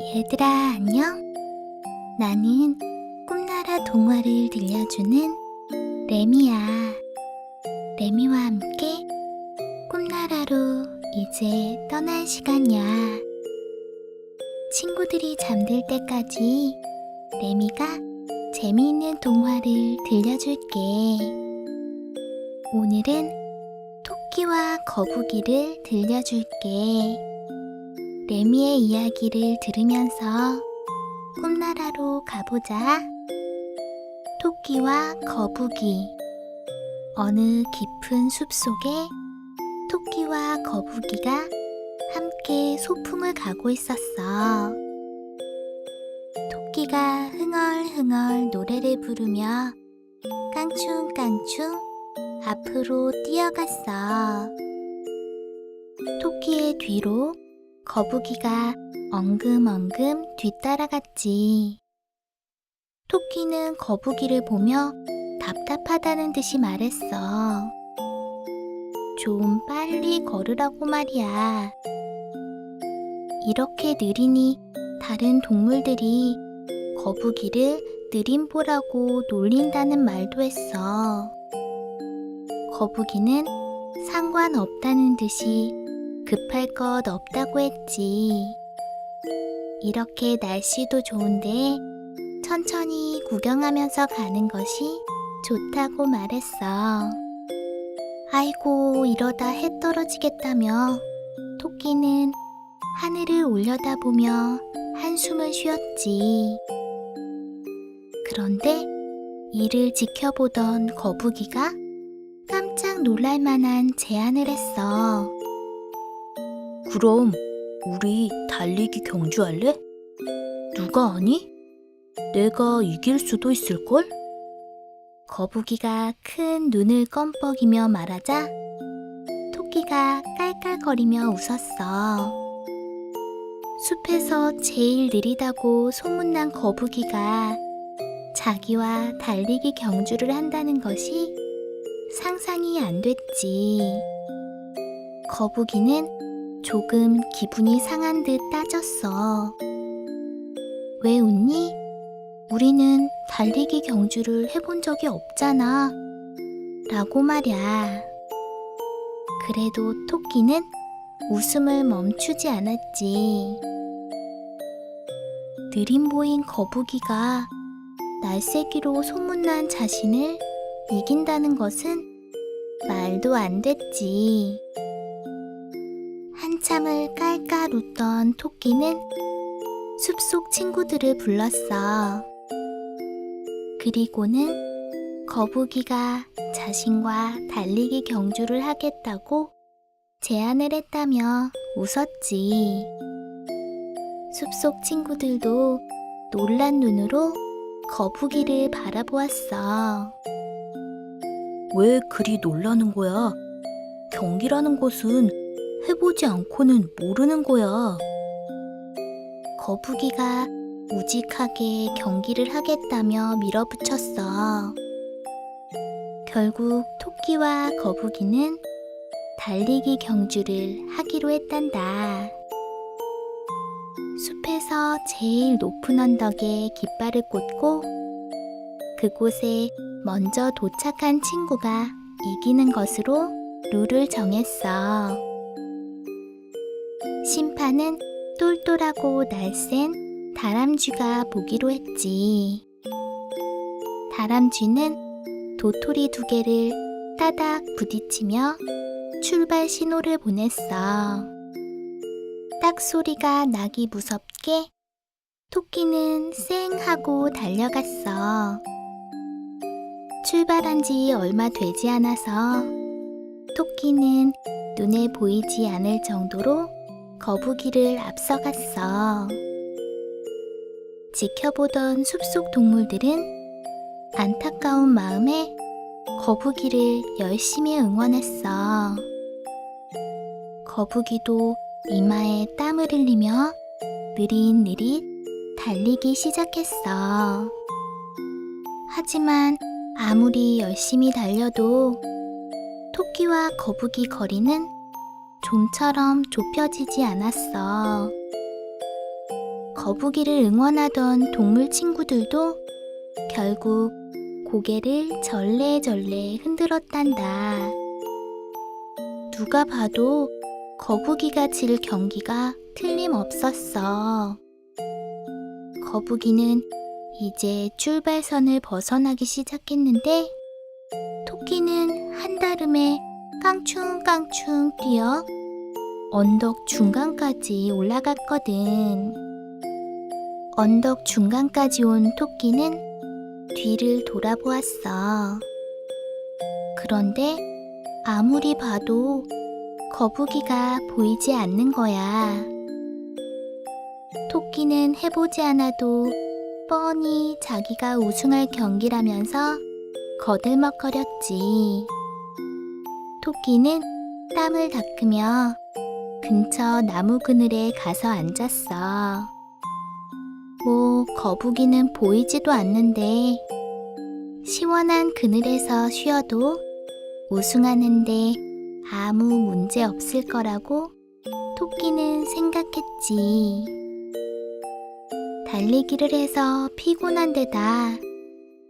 얘들아, 안녕? 나는 꿈나라 동화를 들려주는 레미야. 레미와 함께 꿈나라로 이제 떠날 시간이야. 친구들이 잠들 때까지 레미가 재미있는 동화를 들려줄게. 오늘은 토끼와 거북이를 들려줄게. 레미의 이야기를 들으면서 꿈나라로 가보자. 토끼와 거북이. 어느 깊은 숲 속에 토끼와 거북이가 함께 소풍을 가고 있었어. 토끼가 흥얼흥얼 노래를 부르며 깡충깡충 앞으로 뛰어갔어. 토끼의 뒤로 거북이가 엉금엉금 뒤따라갔지. 토끼는 거북이를 보며 답답하다는 듯이 말했어. 좀 빨리 걸으라고 말이야. 이렇게 느리니 다른 동물들이 거북이를 느림보라고 놀린다는 말도 했어. 거북이는 상관없다는 듯이 급할 것 없다고 했지. 이렇게 날씨도 좋은데 천천히 구경하면서 가는 것이 좋다고 말했어. 아이고, 이러다 해 떨어지겠다며 토끼는 하늘을 올려다보며 한숨을 쉬었지. 그런데 이를 지켜보던 거북이가 깜짝 놀랄 만한 제안을 했어. 그럼 우리 달리기 경주할래? 누가 아니? 내가 이길 수도 있을걸? 거북이가 큰 눈을 껌뻑이며 말하자 토끼가 깔깔거리며 웃었어. 숲에서 제일 느리다고 소문난 거북이가 자기와 달리기 경주를 한다는 것이 상상이 안 됐지. 거북이는 조금 기분이 상한 듯 따졌어. 왜 웃니? 우리는 달리기 경주를 해본 적이 없잖아. 라고 말야. 그래도 토끼는 웃음을 멈추지 않았지. 느림 보인 거북이가 날쌔기로 소문난 자신을 이긴다는 것은 말도 안 됐지. 웃던 토끼는 숲속 친구들을 불렀어. 그리고는 거북이가 자신과 달리기 경주를 하겠다고 제안을 했다며 웃었지. 숲속 친구들도 놀란 눈으로 거북이를 바라보았어. 왜 그리 놀라는 거야? 경기라는 것은 해보지 않고는 모르는 거야. 거북이가 우직하게 경기를 하겠다며 밀어붙였어. 결국 토끼와 거북이는 달리기 경주를 하기로 했단다. 숲에서 제일 높은 언덕에 깃발을 꽂고 그곳에 먼저 도착한 친구가 이기는 것으로 룰을 정했어. 심판은 똘똘하고 날쌘 다람쥐가 보기로 했지. 다람쥐는 도토리 두 개를 따닥 부딪히며 출발 신호를 보냈어. 딱 소리가 나기 무섭게 토끼는 쌩 하고 달려갔어. 출발한 지 얼마 되지 않아서 토끼는 눈에 보이지 않을 정도로 거북이를 앞서갔어. 지켜보던 숲속 동물들은 안타까운 마음에 거북이를 열심히 응원했어. 거북이도 이마에 땀을 흘리며 느릿느릿 달리기 시작했어. 하지만 아무리 열심히 달려도 토끼와 거북이 거리는 좀처럼 좁혀지지 않았어. 거북이를 응원하던 동물 친구들도 결국 고개를 절레절레 흔들었단다. 누가 봐도 거북이가 질 경기가 틀림없었어. 거북이는 이제 출발선을 벗어나기 시작했는데 토끼는 한다름에 깡충깡충 뛰어 언덕 중간까지 올라갔거든. 언덕 중간까지 온 토끼는 뒤를 돌아보았어. 그런데 아무리 봐도 거북이가 보이지 않는 거야. 토끼는 해보지 않아도 뻔히 자기가 우승할 경기라면서 거들먹거렸지. 토끼는 땀을 닦으며 근처 나무 그늘에 가서 앉았어. 뭐, 거북이는 보이지도 않는데, 시원한 그늘에서 쉬어도 우승하는데 아무 문제 없을 거라고 토끼는 생각했지. 달리기를 해서 피곤한 데다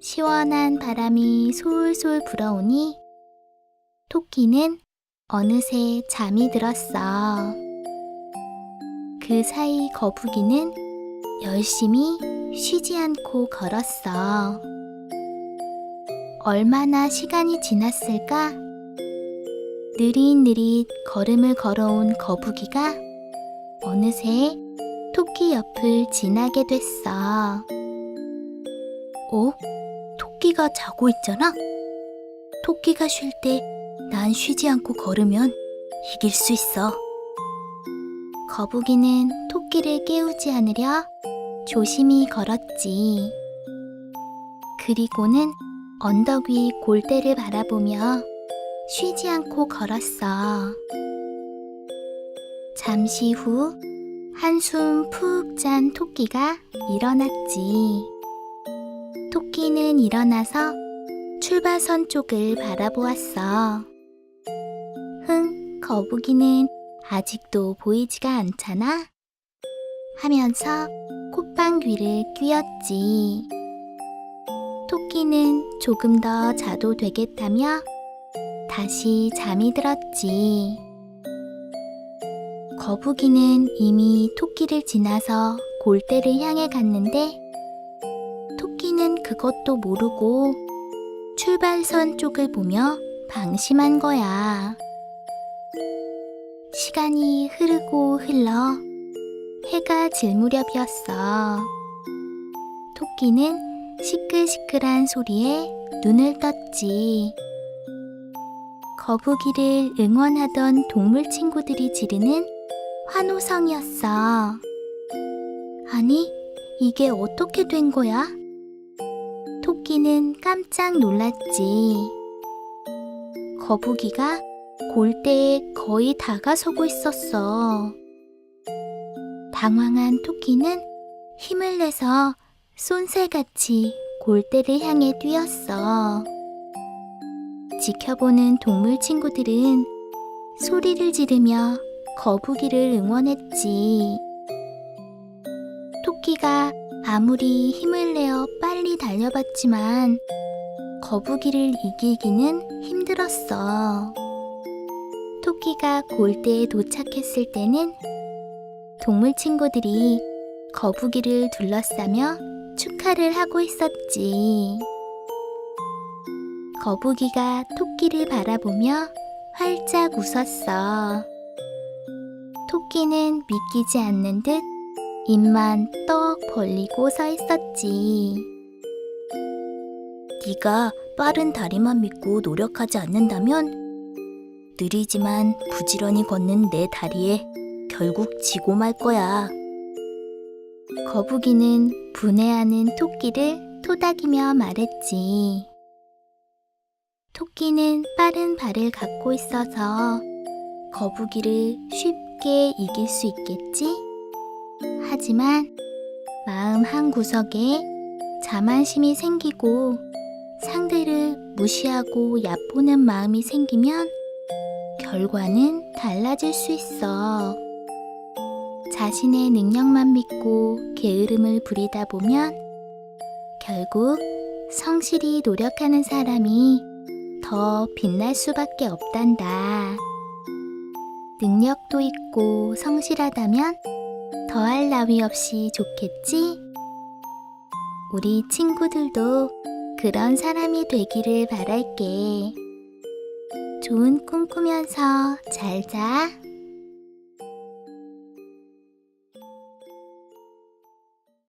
시원한 바람이 솔솔 불어오니 토끼는 어느새 잠이 들었어. 그 사이 거북이는 열심히 쉬지 않고 걸었어. 얼마나 시간이 지났을까? 느릿느릿 걸음을 걸어온 거북이가 어느새 토끼 옆을 지나게 됐어. 어? 토끼가 자고 있잖아? 토끼가 쉴 때 난 쉬지 않고 걸으면 이길 수 있어. 거북이는 토끼를 깨우지 않으려 조심히 걸었지. 그리고는 언덕 위 골대를 바라보며 쉬지 않고 걸었어. 잠시 후 한숨 푹 잔 토끼가 일어났지. 토끼는 일어나서 출발선 쪽을 바라보았어. 흥, 거북이는 아직도 보이지가 않잖아? 하면서 콧방 귀를 뀌었지. 토끼는 조금 더 자도 되겠다며 다시 잠이 들었지. 거북이는 이미 토끼를 지나서 골대를 향해 갔는데 토끼는 그것도 모르고 출발선 쪽을 보며 방심한 거야. 시간이 흐르고 흘러 해가 질 무렵이었어. 토끼는 시끌시끌한 소리에 눈을 떴지. 거북이를 응원하던 동물 친구들이 지르는 환호성이었어. 아니, 이게 어떻게 된 거야? 토끼는 깜짝 놀랐지. 거북이가 골대에 거의 다가서고 있었어. 당황한 토끼는 힘을 내서 쏜살같이 골대를 향해 뛰었어. 지켜보는 동물 친구들은 소리를 지르며 거북이를 응원했지. 토끼가 아무리 힘을 내어 빨리 달려봤지만 거북이를 이기기는 힘들었어. 토끼가 골대에 도착했을 때는 동물 친구들이 거북이를 둘러싸며 축하를 하고 있었지. 거북이가 토끼를 바라보며 활짝 웃었어. 토끼는 믿기지 않는 듯 입만 떡 벌리고 서 있었지. 네가 빠른 다리만 믿고 노력하지 않는다면 느리지만 부지런히 걷는 내 다리에 결국 지고 말 거야. 거북이는 분해하는 토끼를 토닥이며 말했지. 토끼는 빠른 발을 갖고 있어서 거북이를 쉽게 이길 수 있겠지? 하지만 마음 한 구석에 자만심이 생기고 상대를 무시하고 얕보는 마음이 생기면 결과는 달라질 수 있어. 자신의 능력만 믿고 게으름을 부리다 보면 결국 성실히 노력하는 사람이 더 빛날 수밖에 없단다. 능력도 있고 성실하다면 더할 나위 없이 좋겠지? 우리 친구들도 그런 사람이 되기를 바랄게. 좋은 꿈 꾸면서 잘 자.